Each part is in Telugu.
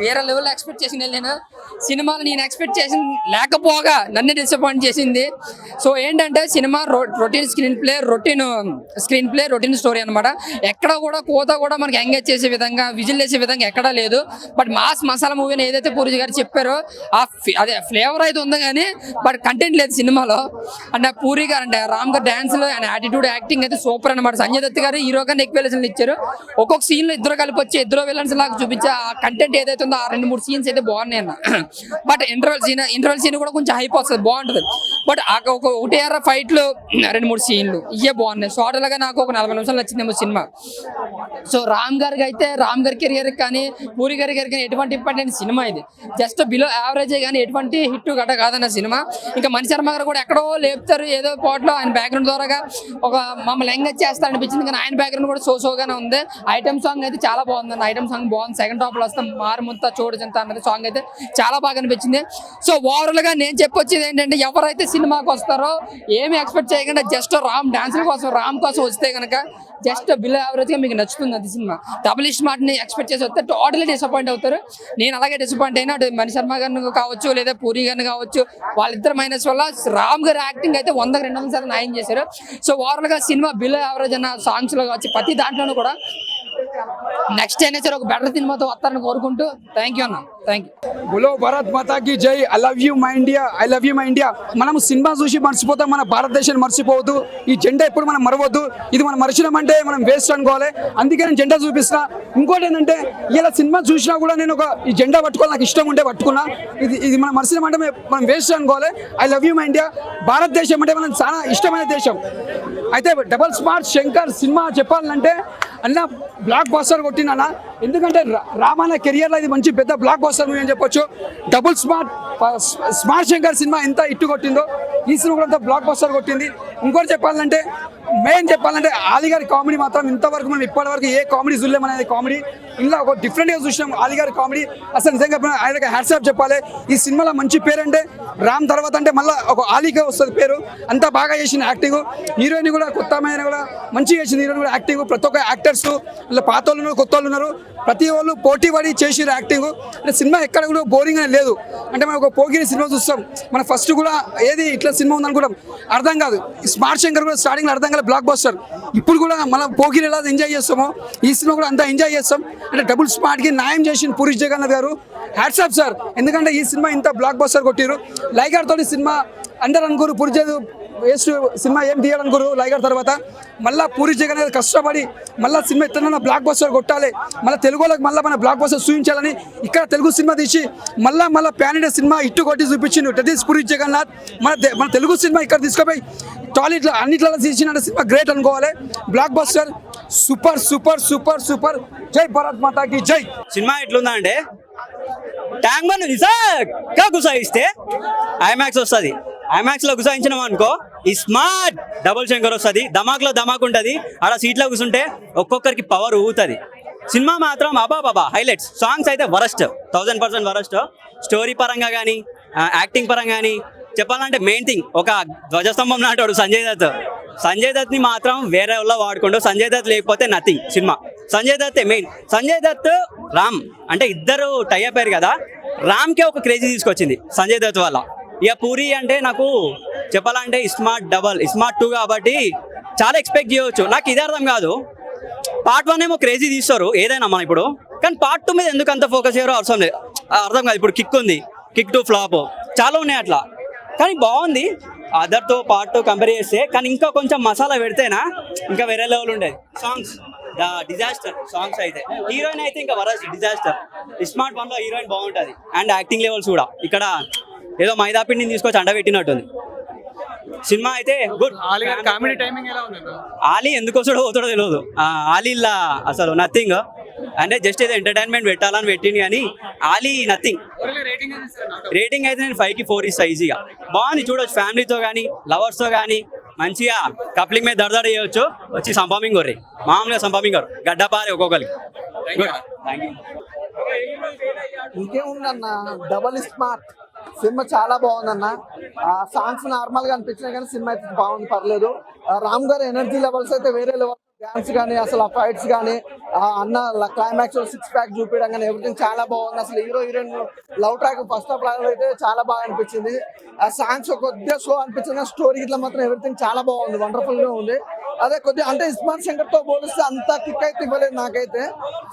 వేరే లెవెల్ ఎక్స్పెక్ట్ చేసిన నేను. సినిమాలో నేను ఎక్స్పెక్ట్ చేసి లేకపోగా నన్ను డిసప్పాయింట్ చేసింది. సో ఏంటంటే cinema routine screenplay routine screenplay routine story అనమాట ఎక్కడ కూడా కోత కూడా మనకి ఎంగేజ్ చేసే విధంగా విజిల్ వేసే విధంగా ఎక్కడా లేదు. బట్ మాస్ మసాలా మూవీని ఏదైతే పూరి గారు చెప్పారో ఆ అదే ఫ్లేవర్ అయితే ఉంది కానీ బట్ కంటెంట్ లేదు సినిమాలో. అంటే పూరి గారు అంటే రామ్ గారు డాన్స్లో అండ్ యాటిట్యూడ్ యాక్టింగ్ అయితే సూపర్ అనమాట సంజయ్ దత్ గారు హీరో ఎక్కువ ఇచ్చారు. ఒక్కొక్క సీన్లో ఇద్దరు కలిపి వచ్చి ఇద్దరు విలన్స్ లాగా చూపించే ఆ కంటెంట్ ఏదైతే ఉందో ఆ రెండు మూడు సీన్స్ అయితే బాగున్నాయి అన్న. But interval scene interval scene కూడా కొంచెం హైప్ వస్తుంది బాగుంటుంది. బట్ ఒక ఒకటి ఫైట్ ఫైట్లు రెండు మూడు సీన్లు ఇవే బాగున్నాయి. టోటల్గా నాకు ఒక నలభై నిమిషాలు నచ్చిందేమో సినిమా సో రామ్ గారికి అయితే రామ్ గారి కెరియర్ కానీ పూరి గారి గారికి కానీ ఎటువంటి ఇంపార్టెంట్ సినిమా ఇది. జస్ట్ బిలో యావరేజ్ కానీ ఎటువంటి హిట్ గట కాదన్న సినిమా ఇంకా మణి శర్మ గారు కూడా ఎక్కడో లేపుతారు ఏదో పోట్లో ఆయన బ్యాక్గ్రౌండ్ ద్వారా ఒక మమ్మల్ని ఎంగేజ్ చేస్తారు అనిపించింది. కానీ ఆయన బ్యాక్గ్రౌండ్ కూడా సో సోగానే ఉంది. ఐటమ్ సాంగ్ అయితే చాలా బాగుంది ఐటమ్ సాంగ్ బాగుంది. సెకండ్ టాప్లో వస్తాం. జనతా చూడు జనతా అన్నది సాంగ్ అయితే చాలా బాగా అనిపించింది. సో ఓవరాల్గా నేను చెప్పొచ్చేది ఏంటంటే ఎవరైతే సినిమాకి వస్తారో ఏమి ఎక్స్పెక్ట్ చేయకుండా జస్ట్ రామ్ డాన్సుల కోసం రామ్ కోసం వస్తే కనుక జస్ట్ బిలో యావరేజ్గా మీకు నచ్చుతుంది అది సినిమా. డబుల్ ఇష్ మాట ఎక్స్పెక్ట్ చేసి వస్తే టోటలీ డిసప్పాయింట్ అవుతారు. నేను అలాగే డిసప్పాయింట్ అయినా అటు మణి శర్మ గారిని కావచ్చు లేదా పూరి గారిని కావచ్చు వాళ్ళిద్దరు మైనస్ వల్ల రామ్ గారి యాక్టింగ్ అయితే వందకు రెండు వందల శాతం న్యాయం చేశారు. సో ఓవరాల్గా సినిమా బిలో యావరేజ్ అన్న సాంగ్స్లో కావచ్చు ప్రతి దాంట్లోనూ కూడా నెక్స్ట్ అయినా సరే ఒక బెటర్ సినిమాతో వస్తారని కోరుకుంటూ థ్యాంక్ యూ అన్న. థ్యాంక్ యూ బులో భారత్ మాతాకి జై I love you my India I love you my India మనం సినిమా చూసి మర్చిపోతాం మన భారతదేశాన్ని మర్చిపోవద్దు ఈ జెండా ఎప్పుడు మనం మరవద్దు ఇది మనం మరిచినామంటే మనం వేస్ట్ అనుకోవాలి అందుకే నేను జెండా చూపిస్తా ఇంకోటి ఏంటంటే ఇలా సినిమా చూసినా కూడా నేను ఒక ఈ జెండా పట్టుకోవాలి నాకు ఇష్టం ఉంటే పట్టుకున్నా ఇది ఇది మనం మరిచినామంటే మనం వేస్ట్ అనుకోవాలి I love you my India Bharatadesam అంటే మనం చాలా ఇష్టమైన దేశం అయితే డబల్ స్మార్ట్ శంకర్ సినిమా చెప్పాలంటే అన్న బ్లాక్ బాస్టర్ కొట్టినానా ఎందుకంటే రా- రామాయణ కెరియర్లో ఇది మంచి పెద్ద బ్లాక్ బాస్టర్ మూవీ అని చెప్పొచ్చు. Double smart smart Shankar cinema ఎంత ఇట్టు కొట్టిందో ఈ సినిమా కూడా బ్లాక్ బస్టర్ కొట్టింది. ఇంకోటి చెప్పాలంటే మెయిన్ చెప్పాలంటే ఆలి గారి కామెడీ మాత్రం ఇంతవరకు మనం ఇప్పటివరకు ఏ కామెడీ చూడలేం అనేది కామెడీ ఇలా ఒక డిఫరెంట్గా చూసినాం ఆలి గారి కామెడీ అసలు నిజంగా ఆయన హ్యాట్సాప్ చెప్పాలి. ఈ సినిమాలో మంచి పేరు అంటే రామ్ తర్వాత అంటే మళ్ళీ ఒక ఆలీగా వస్తుంది పేరు. అంత బాగా చేసిన యాక్టింగ్. హీరోయిన్ కూడా కొత్త అమ్మాయిని కూడా మంచిగా చేసింది. హీరోయిన్ కూడా యాక్టింగ్. ప్రతి ఒక్క యాక్టర్స్ ఇలా పాత వాళ్ళు ఉన్నారు కొత్త వాళ్ళు ఉన్నారు. ప్రతి వాళ్ళు పోటీ పడి చేసిన యాక్టింగ్. అంటే సినిమా ఎక్కడ కూడా బోరింగ్ అనేది లేదు. అంటే మనం ఒక పోగిరి సినిమా చూస్తాం. మన ఫస్ట్ కూడా ఏది ఇట్లా సినిమా ఉందనుకుంటాం. అర్థం కాదు. ఈ స్మార్ట్ శంకర్ కూడా స్టార్టింగ్ అర్థం కాదు బ్లాక్ బస్టర్ ఇప్పుడు కూడా మనం పోగిరి ఎలా ఎంజాయ్ చేస్తామో ఈ సినిమా కూడా అంతా ఎంజాయ్ చేస్తాం. అంటే డబుల్ స్మార్ట్కి న్యాయం చేసిన పూరి జగన్నాథ్ గారు. హ్యాట్సాప్ సార్ ఎందుకంటే ఈ సినిమా ఇంత బ్లాక్ బస్టర్ కొట్టిరు లైగర్ తోటి సినిమా అండర్ అనుకోరు పూరి చేయదు వేస్ట్ సినిమా ఏం తీయాలనుకోరు లైగర్ తర్వాత. మళ్ళా పూరి జగన్నాథ్ కష్టపడి మళ్ళీ సినిమా ఎత్తన బ్లాక్ బస్టర్ కొట్టాలి. మళ్ళీ తెలుగు వాళ్ళకి మళ్ళీ మన బ్లాక్ బస్టర్ చూపించాలని ఇక్కడ తెలుగు సినిమా తీసి మళ్ళీ మళ్ళీ ప్యాన్ ఇండియా సినిమా ఇట్టు కొట్టి చూపించిండు. దట్ పూరి జగన్నాథ్ మన మన తెలుగు సినిమా ఇక్కడ తీసుకుపోయి టాయిలెట్లో అన్నిట్లో తీసిన సినిమా గ్రేట్ అనుకోవాలి. Blockbuster super super super super జై భారత్ మాతాకి జై. సినిమా ఎట్లుందా అంటే ట్యాంక్ బండ్ నిజంగా గుసాయిస్తే ఐమాక్స్ వస్తుంది. ఐమాక్స్లో గుసాయించినాం అనుకో ఈ స్మార్ట్ డబుల్ శంకర్ వస్తుంది. ధమాక్లో ధమాక్ ఉంటుంది. ఆడ సీట్లో కూర్చుంటే ఒక్కొక్కరికి పవర్ ఊగుతుంది. సినిమా మాత్రం అబా బాబా హైలైట్స్ సాంగ్స్ అయితే worst. Thousand percent worst. Story పరంగా కానీ యాక్టింగ్ పరంగా కానీ చెప్పాలంటే మెయిన్ థింగ్ ఒక ధ్వజస్తంభం నాటాడు సంజయ్ దత్. సంజయ్ దత్ని మాత్రం వేరే వాళ్ళ వాడుకుంటూ సంజయ్ దత్ లేకపోతే nothing cinema. Sanjay Dutt main Sanjay Dutt Ram. అంటే ఇద్దరు టై అయిపోయారు కదా. రామ్ కే ఒక క్రేజీ తీసుకొచ్చింది సంజయ్ దత్ వల్ల. ఇక పూరి అంటే నాకు చెప్పాలంటే స్మార్ట్ డబల్ స్మార్ట్ టూ కాబట్టి చాలా ఎక్స్పెక్ట్ చేయవచ్చు నాకు ఇది అర్థం కాదు. పార్ట్ వన్ ఏమో క్రేజీ తీస్తారు ఏదైనా మనం ఇప్పుడు. కానీ పార్ట్ టూ మీద ఎందుకు అంత ఫోకస్ చేయరో అవసరం లేదు. అర్థం కాదు. ఇప్పుడు కిక్ ఉంది. కిక్ టు ఫ్లాప్ చాలా ఉన్నాయి అట్లా. కానీ బాగుంది. అదర్తో పార్ట్ టూ కంపేర్ చేస్తే కానీ ఇంకా కొంచెం మసాలా పెడితేనా ఇంకా వేరే లెవెల్ ఉండేది. సాంగ్స్ ద డిజాస్టర్ సాంగ్స్ అయితే. హీరోయిన్ అయితే ఇంకా వరస్ డిజాస్టర్ స్మార్ట్ వన్లో హీరోయిన్ బాగుంటుంది. అండ్ యాక్టింగ్ లెవెల్స్ కూడా. ఇక్కడ ఏదో మైదా పిండిని తీసుకొచ్చి అండబెట్టినట్టుంది సినిమా అయితే గుడ్ కామెడీ టైమింగ్ ఎలా ఉంది ఆలీ ఎందుకు వస్తాడో పోతాడో తెలియదు ఆ, ఆలీలా అసలు నథింగ్ అంటే జస్ట్ ఏదో ఎంటర్టైన్మెంట్ పెట్టాలని పెట్టింది కానీ ఆలీ నథింగ్. రేటింగ్ అయితే నేను ఫైవ్కి ఫోర్ ఇస్తా ఈజీగా. బాగుంది చూడొచ్చు ఫ్యామిలీతో కానీ లవర్స్తో కానీ మంచిగా కప్లింగ్ మీద దడదడ చేయొచ్చు. వచ్చి సంపామింగ్ కొర్రి. మామూలుగా సంపామింగ్ గారు గడ్డపారి ఒక్కొక్కరికి. ఇంకేముందన్న? డబల్ స్మార్ట్ సినిమా చాలా బాగుందన్న. ఆ సాంగ్స్ నార్మల్గా అనిపించినాయి కానీ సినిమా అయితే బాగుంది పర్లేదు. రామ్ గారి ఎనర్జీ లెవెల్స్ అయితే వేరే లెవెల్ డ్యాన్స్ కానీ అసలు ఆ ఫైట్స్ కానీ ఆ అన్న క్లైమాక్స్ సిక్స్ ప్యాక్ చూపించడం కానీ ఎవ్రీథింగ్ చాలా బాగుంది. అసలు hero heroine love track first half all అయితే చాలా బాగా అనిపించింది. ఆ సాంగ్స్ కొద్దిగా స్లో అనిపించింది స్టోరీ ఇట్లా మాత్రం ఎవ్రీథింగ్ చాలా బాగుంది. వండర్ఫుల్గా ఉంది. అదే కొద్దిగా అంటే ఇస్మాన్ శంకర్తో పోలిస్తే అంత కిక్ అయితే ఇవ్వలేదు నాకైతే.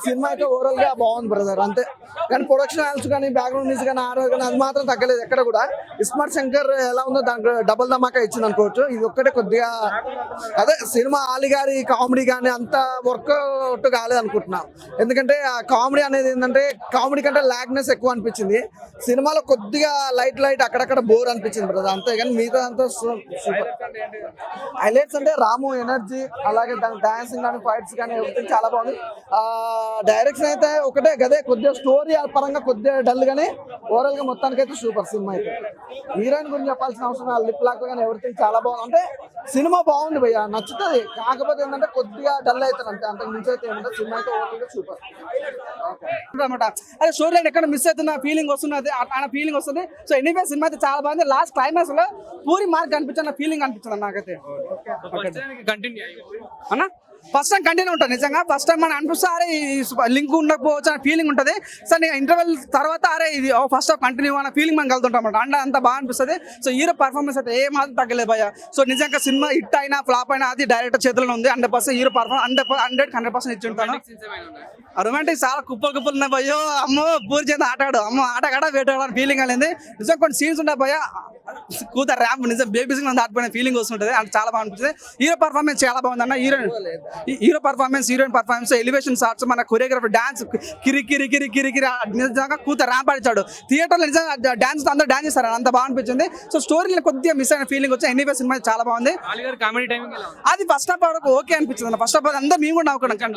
సినిమా అయితే ఓవరాల్గా బాగుంది బ్రదర్ అంతే. కానీ ప్రొడక్షన్ హాల్స్ కానీ బ్యాక్గ్రౌండ్ మ్యూజిక్ కానీ ఆర్ఆర్ కానీ అది మాత్రం తగ్గలేదు ఎక్కడ కూడా. ఇస్మార్ట్ శంకర్ ఎలా ఉందో దానికి డబల్ ధమాకా ఇచ్చింది అనుకోవచ్చు. ఇది ఒక్కటే కొద్దిగా అదే సినిమా ఆలి గారి కామెడీ కానీ అంత వర్కౌట్ కాలేదు అనుకుంటున్నాం. ఎందుకంటే ఆ కామెడీ అనేది ఏంటంటే కామెడీ కంటే లాగ్నెస్ ఎక్కువ అనిపించింది. సినిమాలో కొద్దిగా లైట్ లైట్ అక్కడక్కడ బోర్ అనిపించింది బ్రదర్ అంతే కానీ మిగతా అంతా సూపర్ హైలైట్స్ అంటే రాము ఎనర్జీ అలాగే దాని డాన్సింగ్ కానీ ఫైట్స్ కానీ ఎవ్రీథింగ్ చాలా బాగుంది. ఆ డైరెక్షన్ అయితే ఒకటే గదే కొద్దిగా స్టోరీ పరంగా కొద్దిగా డల్ గానీ ఓవరాల్గా మొత్తానికి అయితే సూపర్ సినిమా అయితే. హీరోయిన్ గురించి చెప్పాల్సిన అవసరం లిప్ లాక్ కానీ ఎవ్రీథింగ్ చాలా బాగుంది. అంటే సినిమా బాగుంది భయ్య నచ్చుతుంది. కాకపోతే ఏంటంటే కొద్దిగా డల్ అవుతుంది అంతే అంతకు మించి అయితే ఏమంటే సినిమా అయితే సూపర్ అనమాట అదే స్టోరీ లైన్ ఎక్కడ మిస్ అవుతున్న? ఫీలింగ్ వస్తున్నది ఆ ఫీలింగ్ వస్తుంది. సో ఎనీవే సినిమా అయితే చాలా బాగుంది. లాస్ట్ క్లైమాక్స్లో పూరి మార్క్ అనిపించిన ఫీలింగ్ అనిపించింది నాకైతే. అన్న ఫస్ట్ టైం కంటిన్యూ ఉంటుంది నిజంగా. ఫస్ట్ టైం మనం అనిపిస్తే అరే లింక్ ఉండకపోవచ్చు అనే ఫీలింగ్ ఉంటుంది. సో నేను ఇంటర్వెల్ తర్వాత అరే ఇది ఫస్ట్ హాఫ్ కంటిన్యూ అన్న ఫీలింగ్ మనం కలుగుతుంటాం అండ్ అంత బాగా అనిపిస్తుంది. సో హీరో పర్ఫార్మెన్స్ అయితే ఏ మాత్రం తగ్గలేదు భయ సో నిజంగా సినిమా హిట్ అయినా ఫ్లాప్ అయినా అది డైరెక్టర్ చేతిలో ఉంది. Hundred percent hero performance hundred hundred hundred percent ఇచ్చి ఉంటాను రొమాంటిక్ చాలా కుప్పలు కుప్పలు ఉన్నాయి భయ్యో. అమ్మో పూరి చేత ఆటాడు. అమ్మో ఆటగాడ వేటాడు ఫీలింగ్ అనేది. నిజం కొన్ని సీన్స్ ఉన్నాయి భయ్య. కూతురు ర్యాంప్ నిజం బేబీస్ దాటిపోయిన ఫీలింగ్ వస్తుంటుంది. అంటే చాలా బాగా అనిపిస్తుంది. హీరో పర్ఫార్మెన్స్ చాలా బాగుంది అన్న. Heroine hero performance heroine performance elevation shots మన కొరియోగ్రఫీ డాన్స్ కిరి కిరి కిరి కిరి కిరి నిజంగా కూతురు ర్యాంప్ ఆడిచాడు థియేటర్లో నిజంగా డాన్స్ అందరూ డాన్స్ చేస్తారు అంత బాగా అనిపించింది. సో స్టోరీలో కొద్దిగా మిస్ అయిన ఫీలింగ్ వచ్చి ఎనీవే సినిమా చాలా బాగుంది. కామెడీ టైమింగ్ ఎలా ఉంది? అది ఫస్ట్ హాఫ్ వరకు ఓకే అనిపించింది అన్న. ఫస్ట్ హాఫ్ అందరూ మేము కూడా నవ్వుకున్నాం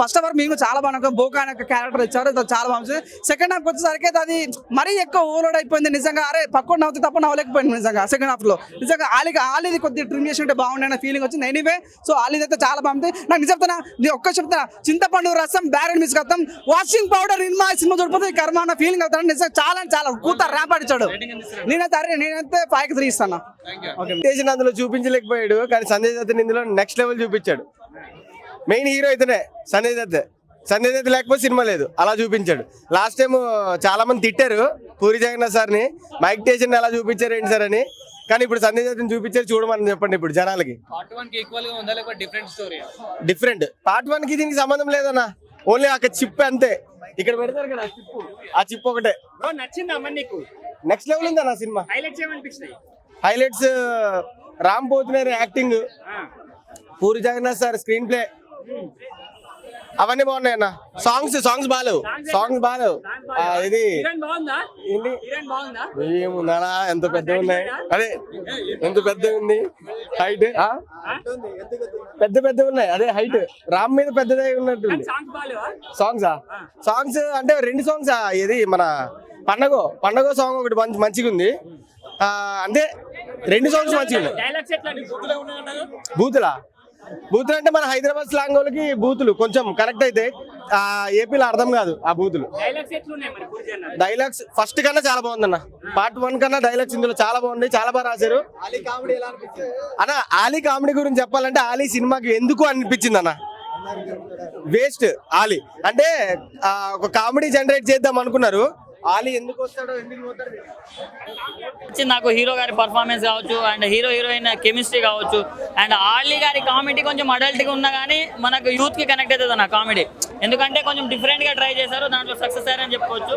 ఫస్ట్ హాఫ్ మేము కూడా చాలా బాగా నవ్వుకున్నాం. బోకా అనే క్యారెక్టర్ ఇచ్చారు. అది చాలా బాగుంది సెకండ్ హాఫ్ వచ్చేసరికి అయితే అది మరీ ఎక్కువ ఓవర్లోడ్ అయిపోయింది. నిజంగా అరే పక్కన నవ్వుతే తప్ప నవ్వలేకపోయింది నిజంగా సెకండ్ హాఫ్లో. నిజంగా ఆలికి ఆలిది కొద్దిగా ట్రిమ్ చేసి ఉంటే బాగుండే అనే ఫీలింగ్ వచ్చింది. ఎనీవే సో ఆలిది అయితే చాలా బాగుంది. నాకు నిజం చెప్తున్నా నేను ఒక్క చెప్తున్నా చింతపండు రసం బ్యారెన్ మిస్ కత్తాం వాషింగ్ పౌడర్ ఇన్మా సినిమా చూడిపోతే కర్మ అన్న ఫీలింగ్ అవుతాను నిజంగా చాలా చాలా కూత ర్యాంప్ ఆడిచాడు నేనైతే అరే నేనైతే ఫైవ్కి త్రీ ఇస్తాను తేజన్ చూపించలేకపోయాడు కానీ సంజయ్ దత్ ఇందులో నెక్స్ట్ లెవెల్ చూపించాడు. మెయిన్ హీరో అయితేనే సంజయ్ దత్. సంజయ్ దత్ లేకపోతే సినిమా లేదు అలా చూపించాడు. లాస్ట్ టైం చాలా మంది తిట్టారు పూరి జగన్నాథ్ సార్ని మైక్ టేషన్ ఎలా చూపించారు ఏంటి సార్ అని. కానీ ఇప్పుడు సంజయ్ దత్ని చూపించారు చూడమని చెప్పండి ఇప్పుడు జనాలకి. పార్ట్ వన్కి ఈక్వల్గా ఉందా లేకపోతే డిఫరెంట్ స్టోరీ డిఫరెంట్ పార్ట్ వన్కి దీనికి సంబంధం లేదన్న. ఓన్లీ అక్కడ చిప్ అంతే. ఇక్కడ పెడతారు కదా చిప్ ఆ చిప్ ఒకటే. నచ్చిందా అమ్మ నీకు? నెక్స్ట్ లెవెల్ ఉందా నా సినిమా? హైలైట్స్ హైలైట్స్ రామ్ పోతున్నారు acting. Puri Jagannadh sir screenplay. అవన్నీ బాగున్నాయి అన్న సాంగ్స్ సాంగ్స్ బాగాలేవు. సాంగ్స్ బాగాలేవు? ఇది ఏముందా ఎంత పెద్ద ఉన్నాయి? అదే ఎంత పెద్ద ఉంది? హైట్ పెద్ద పెద్ద ఉన్నాయి. అదే హైట్ రామ్ మీద పెద్దదే ఉన్నట్టుంది. సాంగ్స్ సాంగ్సా సాంగ్స్ అంటే రెండు సాంగ్స్ ఇది మన పండగ పండగ సాంగ్ ఒకటి మంచి మంచిగా ఉంది ఆ, అంటే రెండు సాంగ్స్ మంచిగా ఉన్నాయి. ఉన్నాయన్నారు బూతులా బూతులు? అంటే మన హైదరాబాద్ స్లాంగ్ వాళ్ళకి బూతులు. కొంచెం కరెక్ట్ అయితే ఆ ఏపీలో అర్థం కాదు ఆ బూతులు. డైలాగ్స్ ఫస్ట్ కన్నా చాలా బాగుందన్న. పార్ట్ వన్ కన్నా డైలాగ్స్ ఇందులో చాలా బాగుంది చాలా బాగా రాశారు. అన్న ఆలీ కామెడీ గురించి చెప్పాలంటే ఆలీ సినిమాకి ఎందుకు అనిపించింది అన్న? వేస్ట్ ఆలీ. అంటే ఆ, ఒక కామెడీ జనరేట్ చేద్దాం అనుకున్నారు. ఆలీ ఎందుకు వస్తాడో ఎందుకు నాకు హీరో గారి పర్ఫార్మెన్స్ కావచ్చు అండ్ హీరో హీరోయిన్ కెమిస్ట్రీ కావచ్చు అండ్ ఆలీ గారి కామెడీ కొంచెం అడల్ట్గా ఉన్నా కానీ మనకు యూత్కి కనెక్ట్ అవుతుంది అన్న కామెడీ ఎందుకంటే కొంచెం డిఫరెంట్గా ట్రై చేశారు దాంట్లో సక్సెస్ అయ్యారని చెప్పుకోవచ్చు.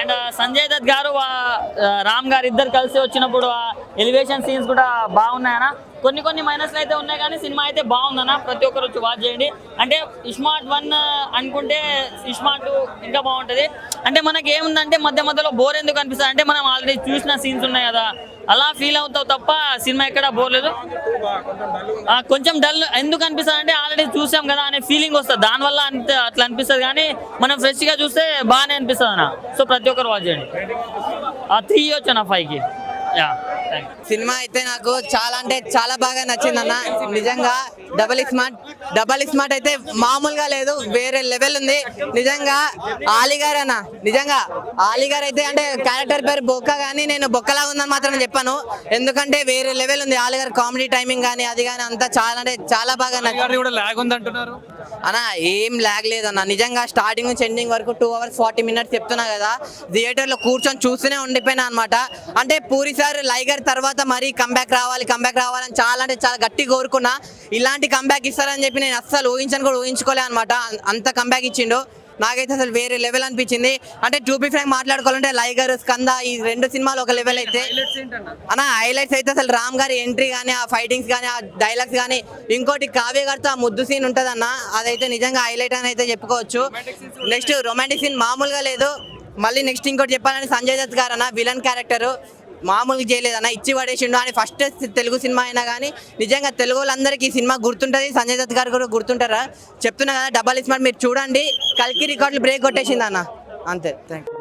అండ్ uh, సంజయ్ దత్ గారు uh, రామ్ గారు ఇద్దరు కలిసి వచ్చినప్పుడు ఆ ఎలివేషన్ సీన్స్ కూడా బాగున్నాయన్న. కొన్ని కొన్ని మైనస్లు అయితే ఉన్నాయి కానీ సినిమా అయితే బాగుందన్న. ప్రతి ఒక్కరు వచ్చి వాచ్ చేయండి. అంటే ఇస్మార్ట్ వన్ uh, అనుకుంటే ఇస్మార్ట్ ఇంకా బాగుంటుంది. అంటే మనకి ఏముందంటే మధ్య మధ్యలో బోర్ ఎందుకు అనిపిస్తుంది? అంటే మనం ఆల్రెడీ చూసిన సీన్స్ ఉన్నాయి కదా. అలా ఫీల్ అవుతావు తప్ప సినిమా ఎక్కడ బోర్లేదు కొంచెం డల్ ఎందుకు అనిపిస్తుంది అంటే ఆల్రెడీ చూసాం కదా అనే ఫీలింగ్ వస్తుంది. దానివల్ల అంత అట్లా అనిపిస్తుంది కానీ మనం ఫ్రెష్గా చూస్తే బాగానే అనిపిస్తుంది అన్న సో ప్రతి ఒక్కరు వాచ్ చేయండి. త్రీ అన్న ఫైవ్కి యా. సినిమా అయితే నాకు చాలా అంటే చాలా బాగా నచ్చింది అన్న. నిజంగా డబల్ స్మార్ట్ డబల్ స్మార్ట్ అయితే మామూలుగా లేదు వేరే లెవెల్ ఉంది. నిజంగా ఆలిగారు అన్న నిజంగా ఆలిగార్ అయితే అంటే క్యారెక్టర్ పేరు బొక్క కానీ నేను బొక్కలా ఉందని మాత్రం చెప్పాను. ఎందుకంటే వేరే లెవెల్ ఉంది ఆలిగార్ కామెడీ టైమింగ్ కానీ అది కానీ అంతా చాలా అంటే చాలా బాగా నచ్చింది కూడా లాగ్ ఉందంటున్నారు. అన్నా ఏం లాగ్ లేదన్న. నిజంగా స్టార్టింగ్ నుంచి ఎండింగ్ వరకు టూ అవర్స్ ఫార్టీ మినిట్స్ చెప్తున్నా కదా థియేటర్లో కూర్చొని చూస్తూనే ఉండిపోయినా అనమాట అంటే పూరి సార్ లైగర్ తర్వాత మరీ కంబ్యాక్ రావాలి కంబ్యాక్ రావాలని చాలా అంటే చాలా గట్టి కోరుకున్నా ఇలాంటి కంబ్యాక్ ఇస్తారని చెప్పి నేను అస్సలు ఊహించను కూడా ఊహించుకోలే అనమాట అంత కంబ్యాక్ ఇచ్చిండు. నాకైతే అసలు వేరే లెవెల్ అనిపించింది. అంటే టూ బి ఫ్రాంక్ మాట్లాడుకోవాలంటే లైగర్ స్కంద ఈ రెండు సినిమాలు ఒక లెవెల్ అయితే. అన్న హైలైట్స్ అయితే అసలు రామ్ గారి ఎంట్రీ కానీ ఆ ఫైటింగ్స్ కానీ ఆ డైలాగ్స్ కానీ ఇంకోటి కావ్య గారితో ఆ ముద్దు సీన్ ఉంటుంది అన్న అదైతే నిజంగా హైలైట్ అని అయితే చెప్పుకోవచ్చు. నెక్స్ట్ రొమాంటిక్ సీన్ మామూలుగా లేదు. మళ్ళీ నెక్స్ట్ ఇంకోటి చెప్పాలంటే సంజయ్ దత్ గారు అన్న విలన్ క్యారెక్టర్ మామూలుగా చేయలేదన్న ఇచ్చి పడేసిండు అని ఫస్ట్ తెలుగు సినిమా అయినా కానీ నిజంగా తెలుగు వాళ్ళందరికీ ఈ సినిమా గుర్తుంటుంది. సంజయ్ దత్ గారు కూడా గుర్తుంటారా? చెప్తున్నా కదా డబల్ స్మార్ట్ మీరు చూడండి. కల్కి రికార్డులు బ్రేక్ కొట్టేసింది అన్న. అంతే. Thank you